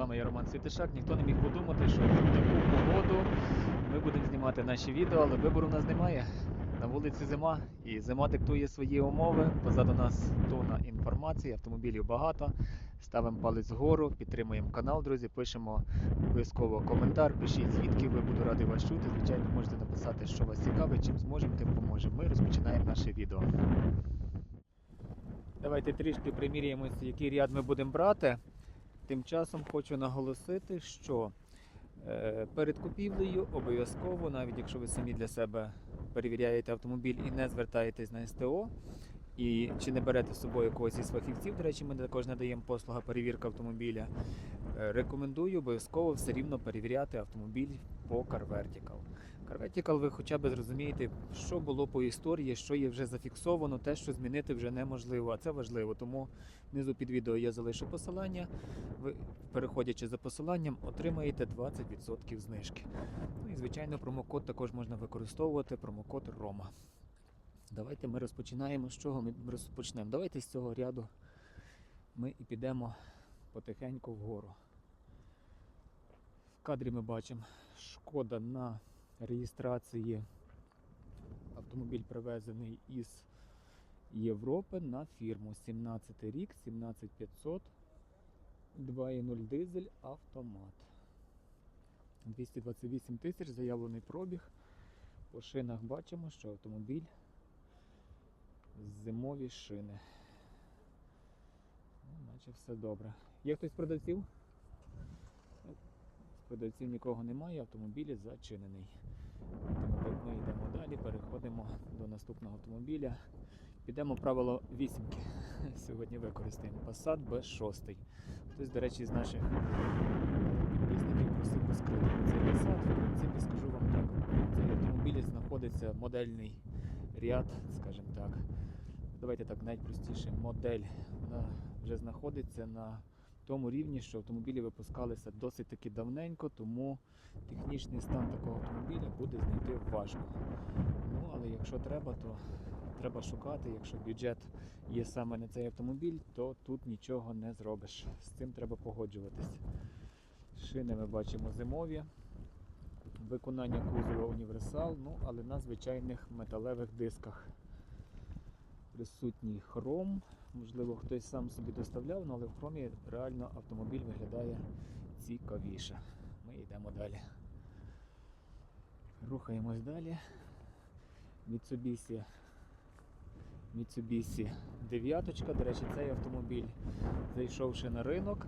вами я Роман Світишак. Ніхто не міг подумати, що в таку погоду ми будемо знімати наші відео, але вибору у нас немає. На вулиці зима, і зима диктує свої умови. Позаду нас тонна інформації, автомобілів багато. Ставимо палець вгору, підтримуємо канал, друзі, пишемо обов'язково коментар, пишіть звідки ви буду радий вас чути. Звичайно, можете написати, що вас цікавить, чим зможемо, тим поможемо. Ми розпочинаємо наше відео. Давайте трішки приміряємося, який ряд ми будемо брати. Тим часом хочу наголосити, що е, перед купівлею обов'язково, навіть якщо ви самі для себе перевіряєте автомобіль і не звертаєтесь на СТО, і чи не берете з собою когось із фахівців, до речі, ми також надаємо послуга перевірка автомобіля. е, Рекомендую обов'язково все рівно перевіряти автомобіль по CarVertical. CarVertical ви хоча б зрозумієте, що було по історії, що є вже зафіксовано, те, що змінити вже неможливо, а це важливо. Тому внизу під відео я залишу посилання. Ви, переходячи за посиланням, отримаєте 20% знижки. Ну і звичайно, промокод також можна використовувати, промокод Рома. Давайте ми розпочинаємо. З чого ми розпочнемо? Давайте з цього ряду ми і підемо потихеньку вгору. В кадрі ми бачимо шкода на реєстрації. Автомобіль привезений із Європи на фірму 17 рік, 17500, 2.0 дизель автомат. 228 тисяч заявлений пробіг. По шинах бачимо, що автомобіль зимові шини. Ну, наче все добре. Є хтось з продавців? Продавців нікого немає, автомобіль зачинений. Тому ми йдемо далі, переходимо до наступного автомобіля. Підемо правило вісімки. Сьогодні використаємо Passat B6. Хтось, до речі, з наших підписників просив розкрити цей Passat. В принципі, скажу вам так. Цей автомобіль знаходиться модельний ряд, скажімо так. Давайте так найпростіше. Модель вона вже знаходиться на тому рівні, що автомобілі випускалися досить таки давненько, тому технічний стан такого автомобіля буде знайти важко. Ну, але якщо треба, то треба шукати. Якщо бюджет є саме на цей автомобіль, то тут нічого не зробиш. З цим треба погоджуватись. Шини ми бачимо зимові. Виконання кузова універсал, ну але на звичайних металевих дисках. Присутній хром. Можливо, хтось сам собі доставляв, ну, але в хромі реально автомобіль виглядає цікавіше. Ми йдемо далі. Рухаємось далі. Mitsubishi Mitsubishi 9. До речі, цей автомобіль зайшовши на ринок,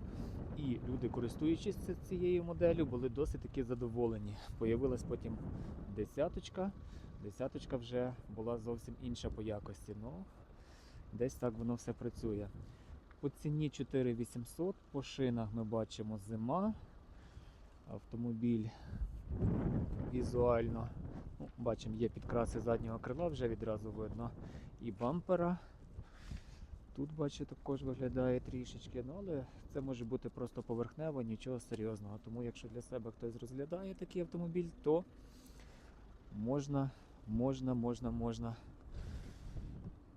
і люди, користуючись цією моделлю, були досить таки задоволені. Появилась потім десяточка. Десяточка вже була зовсім інша по якості. Ну, десь так воно все працює. По ціні 4800, по шинах ми бачимо зима. Автомобіль візуально. Ну, бачимо, є підкраси заднього крила, вже відразу видно. І бампера. Тут, бачу, також виглядає трішечки, ну, але це може бути просто поверхнево, нічого серйозного. Тому якщо для себе хтось розглядає такий автомобіль, то можна, можна, можна, можна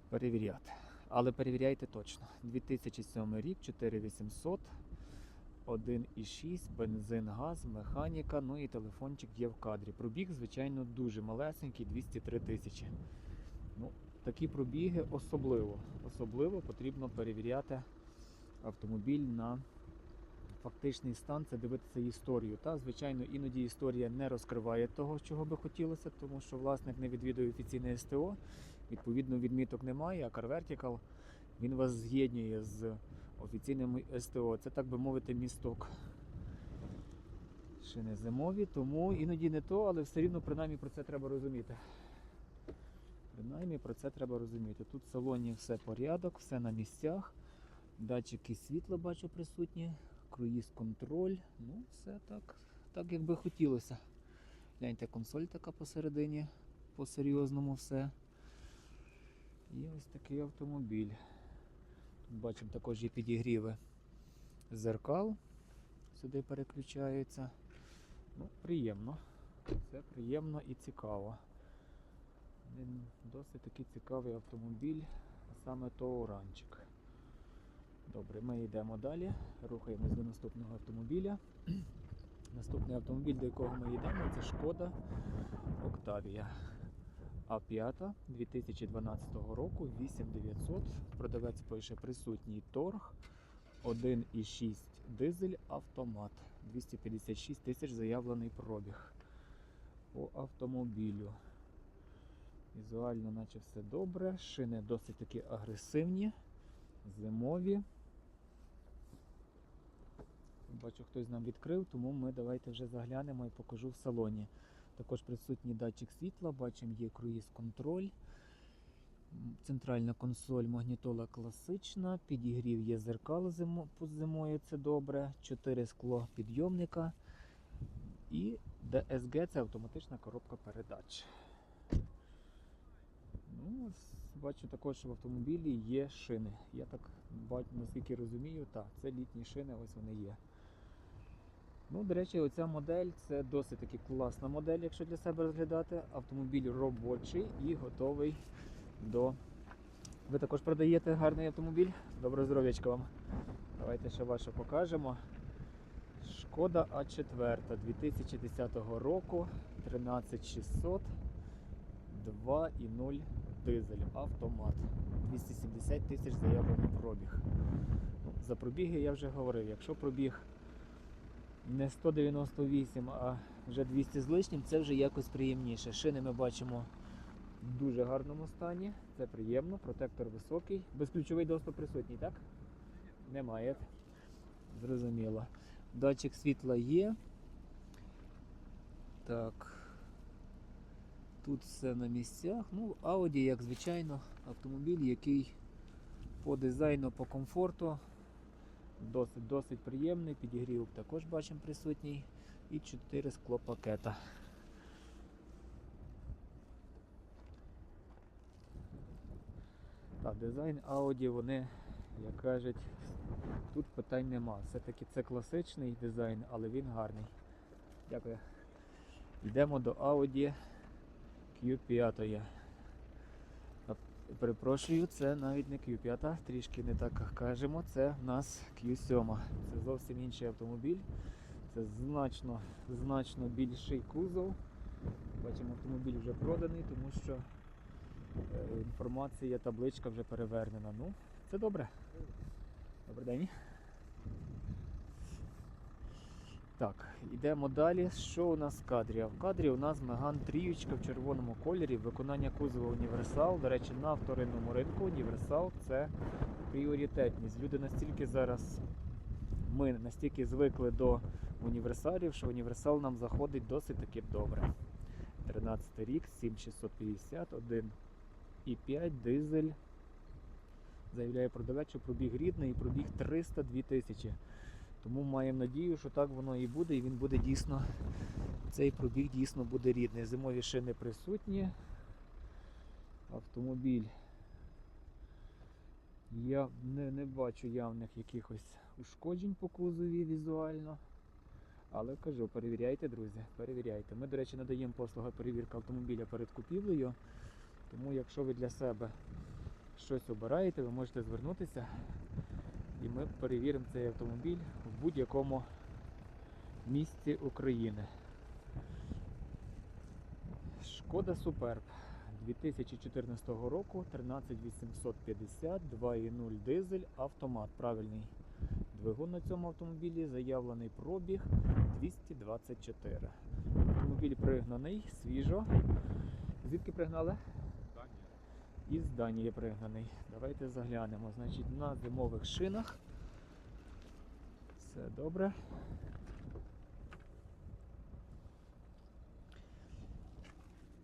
перевіряти. Але перевіряйте точно. 2007 рік, 4800, 1,6, бензин, газ, механіка, ну і телефончик є в кадрі. Пробіг, звичайно, дуже малесенький, 203 тисячі. Ну, такі пробіги особливо. Особливо потрібно перевіряти автомобіль на фактичний стан, це дивитися історію. Та, звичайно, іноді історія не розкриває того, чого би хотілося, тому що власник не відвідує офіційне СТО, відповідно, відміток немає, а CarVertical він вас з'єднує з офіційним СТО. Це, так би мовити, місток. Шини зимові, тому іноді не то, але все рівно принаймні про це треба розуміти. Принаймні про це треба розуміти. Тут в салоні все порядок, все на місцях. Датчики світла бачу присутні, круїз контроль. Ну, все так, так як би хотілося. Гляньте, консоль така посередині, по-серйозному все. І ось такий автомобіль. Тут бачимо також є підігріви зеркал. Сюди переключаються. Ну, приємно. Це приємно і цікаво. Він досить такий цікавий автомобіль, а саме то оранчик. Добре, ми йдемо далі, рухаємось до наступного автомобіля. Наступний автомобіль, до якого ми йдемо, це Шкода Октавія. А5 2012 року 8900. Продавець пише присутній торг. 1,6 дизель автомат. 256 тисяч заявлений пробіг по автомобілю. Візуально, наче все добре. Шини досить таки агресивні, зимові. Бачу, хтось нам відкрив, тому ми давайте вже заглянемо і покажу в салоні. Також присутній датчик світла, бачимо, є круїз-контроль. Центральна консоль магнітола класична, підігрів є зеркало зимо, зимою, це добре. 4 скло підйомника. І DSG це автоматична коробка передач. Ну, бачу також, що в автомобілі є шини. Я так наскільки розумію, так, це літні шини, ось вони є. Ну, до речі, оця модель це досить таки класна модель, якщо для себе розглядати. Автомобіль робочий і готовий до. Ви також продаєте гарний автомобіль. Доброго здоров'ячка вам. Давайте ще ваше покажемо. Шкода А4 2010 року 13600 2,0 дизель автомат. 270 тисяч заявлений пробіг. Ну, За пробіги я вже говорив, якщо пробіг не 198, а вже 200 з лишнім, це вже якось приємніше. Шини ми бачимо в дуже гарному стані. Це приємно, протектор високий. Безключовий доступ присутній, так? Немає. Зрозуміло. Датчик світла є. Так. Тут все на місцях. Ну, Audi, як звичайно, автомобіль, який по дизайну, по комфорту досить досить приємний. Підігрів також бачимо присутній. І 4 склопакета. Так, дизайн Audi, вони, як кажуть, тут питань нема. Все-таки це класичний дизайн, але він гарний. Дякую. Йдемо до Audi Q5. Перепрошую, це навіть не Q5, трішки не так кажемо. Це в нас Q7. Це зовсім інший автомобіль. Це значно, значно більший кузов. Бачимо, автомобіль вже проданий, тому що е, інформація, табличка вже перевернена. Ну, це добре. Добрий день. Так, йдемо далі. Що у нас в кадрі? А В кадрі у нас Меган тріючка в червоному кольорі, виконання кузова універсал. До речі, на вторинному ринку універсал це пріоритетність. Люди настільки зараз, ми настільки звикли до універсалів, що універсал нам заходить досить таки добре. 13 рік, 7650, 1,5 дизель. Заявляє продавець, що пробіг рідний і пробіг 302 тисячі. Тому маємо надію, що так воно і буде, і він буде дійсно, цей пробіг дійсно буде рідний. Зимові шини присутні. Автомобіль. Я не, не бачу явних якихось ушкоджень по кузові візуально. Але кажу, перевіряйте, друзі, перевіряйте. Ми, до речі, надаємо послуги перевірки автомобіля перед купівлею. Тому якщо ви для себе щось обираєте, ви можете звернутися і ми перевіримо цей автомобіль в будь-якому місці України. Шкода Суперб 2014 року 13850 2.0 дизель автомат. Правильний двигун на цьому автомобілі, заявлений пробіг 224. Автомобіль пригнаний, свіжо. Звідки пригнали? Із Данії пригнаний. Давайте заглянемо. Значить, на зимових шинах. Все добре.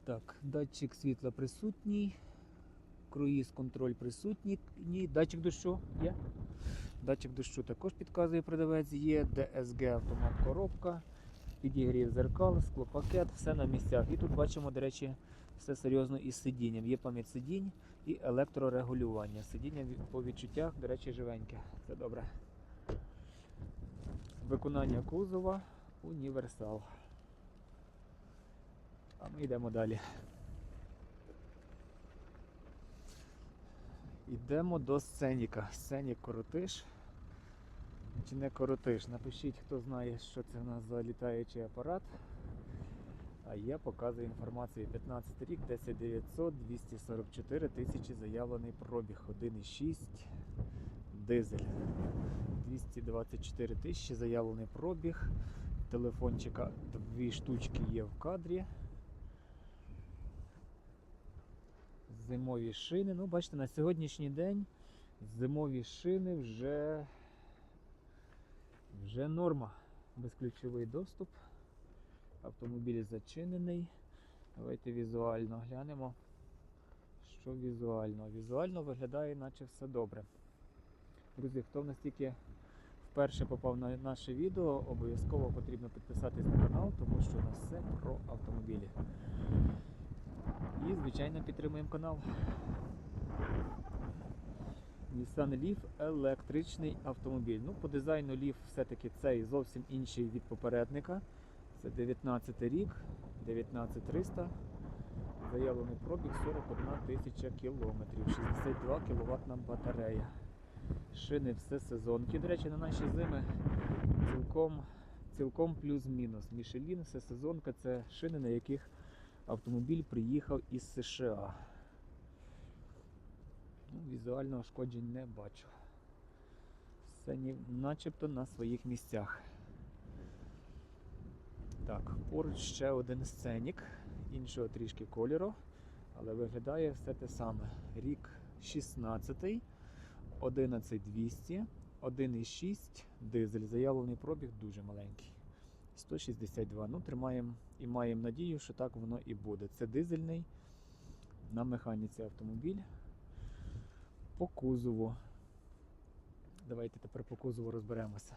Так, датчик світла присутній. Круїз контроль присутній. Ні, датчик дощу є. Датчик дощу також підказує продавець, є. DSG автомат коробка, підігрів зеркал, склопакет, все на місцях. І тут бачимо, до речі, все серйозно із сидінням. Є пам'ять сидінь і електрорегулювання. Сидіння по відчуттях, до речі, живеньке. Це добре. Виконання кузова універсал. А ми йдемо далі. Йдемо до сценіка. Сценік коротиш. чи не коротиш. Напишіть, хто знає, що це в нас за літаючий апарат. А я показую інформацію 15 рік, 10900, 244 тисячі заявлений пробіг, 1,6 дизель. 224 тисячі заявлений пробіг. Телефончика дві штучки є в кадрі. Зимові шини. Ну, бачите, на сьогоднішній день зимові шини вже, вже норма. Безключовий доступ. Автомобіль зачинений. Давайте візуально глянемо, що візуально. Візуально виглядає, наче все добре. Друзі, хто в нас тільки вперше попав на наше відео, обов'язково потрібно підписатись на канал, тому що у нас все про автомобілі. І, звичайно, підтримуємо канал. Nissan Leaf електричний автомобіль. Ну, по дизайну Leaf все-таки цей зовсім інший від попередника. Це 19 рік, 19300. Заявлений пробіг 41 тисяча кілометрів, 62 кВт батарея. Шини все сезонки. До речі, на наші зими цілком, цілком плюс-мінус. Мішелін, все сезонка це шини, на яких автомобіль приїхав із США. Ну, візуально ушкоджень не бачу. Все начебто на своїх місцях. Так, поруч ще один сценік, іншого трішки кольору, але виглядає все те саме. Рік 16, 11200, 1,6 дизель. Заявлений пробіг дуже маленький. 162. Ну, тримаємо і маємо надію, що так воно і буде. Це дизельний на механіці автомобіль. По кузову. Давайте тепер по кузову розберемося.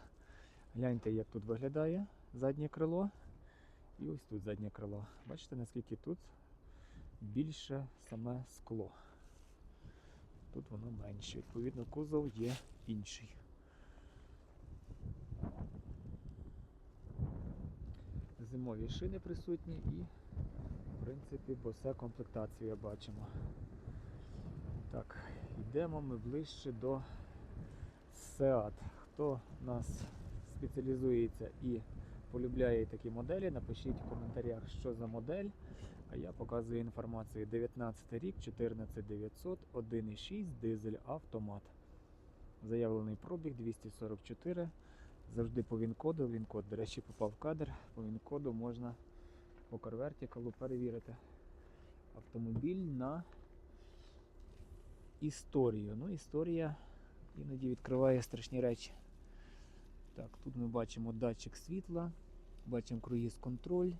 Гляньте, як тут виглядає заднє крило. І ось тут заднє крило. Бачите, наскільки тут більше саме скло. Тут воно менше. Відповідно, кузов є інший. Зимові шини присутні і, в принципі, босе комплектацію бачимо. Так, йдемо ми ближче до Seat. Хто в нас спеціалізується і полюбляє такі моделі, напишіть в коментарях, що за модель. А я показую інформацію 19 рік, 14900, 1,6 дизель автомат. Заявлений пробіг 244. Завжди по він-коду. Він-код, до речі, попав в кадр. По він-коду можна по карвертикалу перевірити автомобіль на історію. Ну, історія іноді відкриває страшні речі. Так, тут ми бачимо датчик світла, бачимо круїз контроль,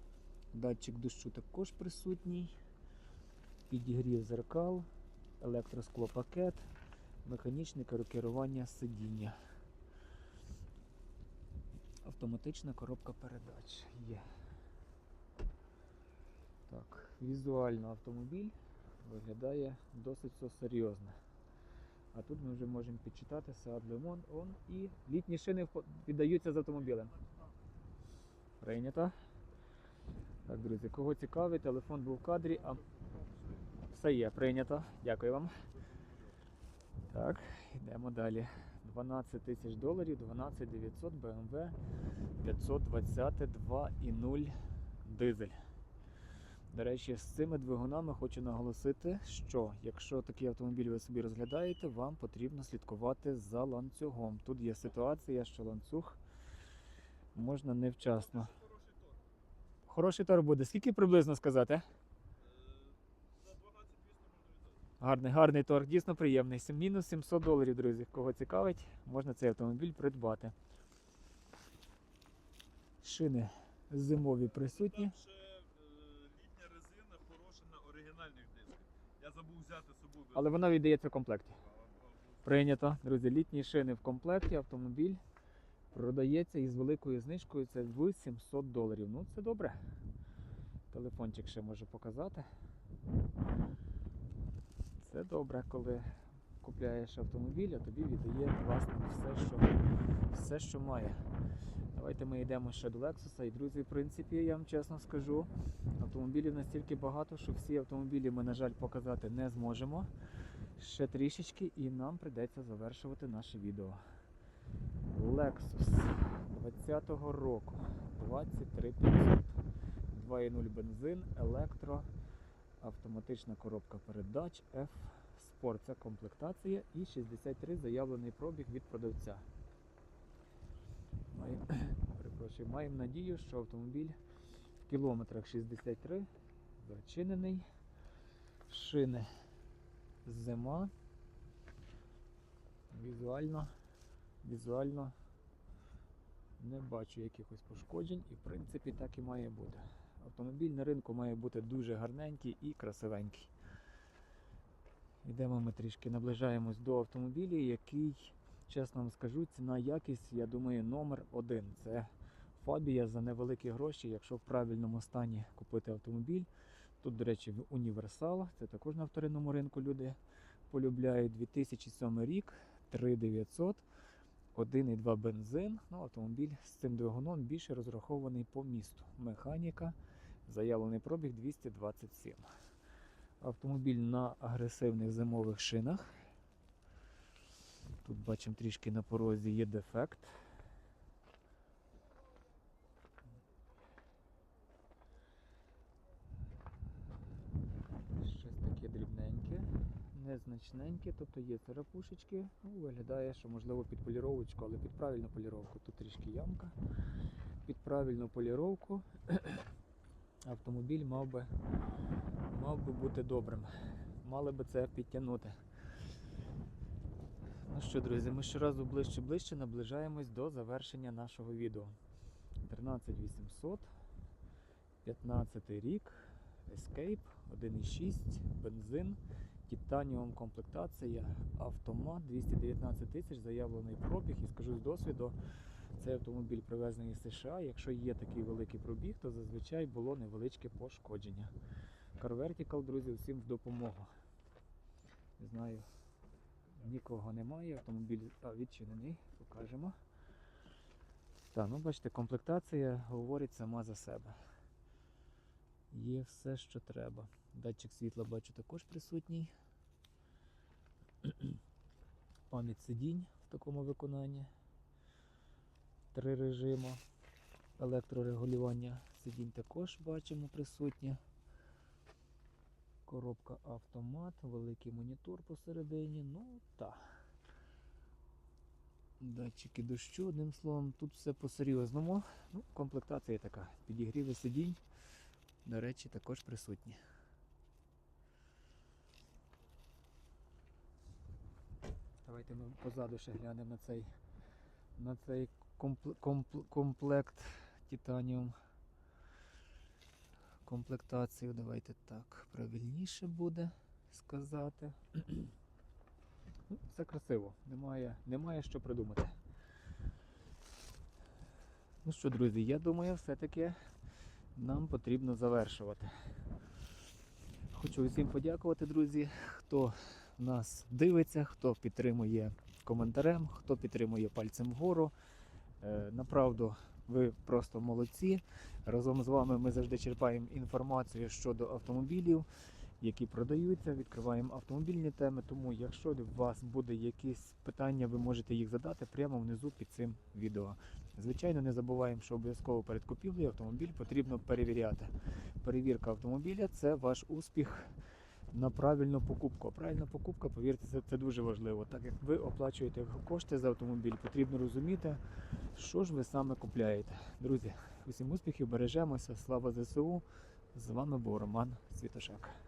датчик дощу також присутній, підігрів зеркал, електросклопакет, механічне керування сидіння. Автоматична коробка передач є. Так, візуально автомобіль виглядає досить все серйозно. А тут ми вже можемо підчитати Seat Leon он і літні шини віддаються з автомобілем. Прийнято. Так, друзі, кого цікавить, телефон був в кадрі, а все є, прийнято. Дякую вам. Так, йдемо далі. 12 тисяч доларів, 12 900 BMW 520 2.0 дизель. До речі, з цими двигунами хочу наголосити, що якщо такий автомобіль ви собі розглядаєте, вам потрібно слідкувати за ланцюгом. Тут є ситуація, що ланцюг можна невчасно. Хороший торг буде. Скільки приблизно сказати? Гарний, гарний торг, дійсно приємний. Мінус 700 доларів, друзі. Кого цікавить, можна цей автомобіль придбати. Шини зимові присутні. Там ще е, літня резина хороша на оригінальних дисках. Я забув взяти з собою. Але вона віддається в комплекті. Прийнято, друзі, літні шини в комплекті, автомобіль продається із великою знижкою. Це в 700 доларів. Ну, це добре. Телефончик ще можу показати. Це добре, коли купляєш автомобіль, а тобі віддає власник все, що, все, що має. Давайте ми йдемо ще до Lexus. І, друзі, в принципі, я вам чесно скажу, автомобілів настільки багато, що всі автомобілі ми, на жаль, показати не зможемо. Ще трішечки і нам прийдеться завершувати наше відео. Lexus 20-го року. 23500. 2.0 бензин, електро, автоматична коробка передач, F Sport. Це комплектація і 63 заявлений пробіг від продавця. Маємо, перепрошую, маємо надію, що автомобіль в кілометрах 63 зачинений. Шини зима. Візуально, візуально не бачу якихось пошкоджень і в принципі так і має бути. Автомобіль на ринку має бути дуже гарненький і красивенький. Йдемо ми трішки наближаємось до автомобіля, який, чесно вам скажу, ціна якість, я думаю, номер один. Це Фабія за невеликі гроші, якщо в правильному стані купити автомобіль. Тут, до речі, універсал, це також на вторинному ринку люди полюбляють. 2007 рік, 3900, 1,2 бензин. Ну, автомобіль з цим двигуном більше розрахований по місту. Механіка, заявлений пробіг 227. Автомобіль на агресивних зимових шинах. Тут бачимо трішки на порозі є дефект. Незначненьке, тобто є царапушечки. Ну, виглядає, що можливо під поліровочку, але під правильну поліровку. Тут трішки ямка. Під правильну поліровку автомобіль мав би, мав би бути добрим. Мали би це підтягнути. Ну що, друзі, ми щоразу ближче ближче наближаємось до завершення нашого відео. 13800, 15 рік, Escape, 1.6, бензин, титаніум комплектація, автомат, 219 тисяч, заявлений пробіг. І скажу з досвіду, цей автомобіль привезений з США. Якщо є такий великий пробіг, то зазвичай було невеличке пошкодження. Car Vertical, друзі, всім в допомогу. Не знаю, нікого немає, автомобіль відчинений, покажемо. Так, ну бачите, комплектація говорить сама за себе. Є все, що треба. Датчик світла бачу також присутній. Пам'ять сидінь в такому виконанні. Три режими. Електрорегулювання сидінь також бачимо присутнє. Коробка автомат, великий монітор посередині. Ну так. Датчики дощу, одним словом, тут все по-серйозному. Ну, комплектація така. Підігріви сидінь, до речі, також присутні. Давайте ми позаду ще глянемо на цей, на цей компле- компле- комплект Титаніум. Комплектацію, давайте так, правильніше буде сказати. Все красиво, немає, немає що придумати. Ну що, друзі, я думаю, все-таки нам потрібно завершувати. Хочу усім подякувати, друзі, хто нас дивиться, хто підтримує коментарем, хто підтримує пальцем вгору. Е, Направду, ви просто молодці. Разом з вами ми завжди черпаємо інформацію щодо автомобілів, які продаються, відкриваємо автомобільні теми. Тому, якщо у вас буде якісь питання, ви можете їх задати прямо внизу під цим відео. Звичайно, не забуваємо, що обов'язково перед купівлею автомобіль потрібно перевіряти. Перевірка автомобіля це ваш успіх на правильну покупку. Правильна покупка, повірте, це, це дуже важливо. Так як ви оплачуєте кошти за автомобіль, потрібно розуміти, що ж ви саме купляєте. Друзі, усім успіхів, бережемося, слава ЗСУ. З вами був Роман Світошак.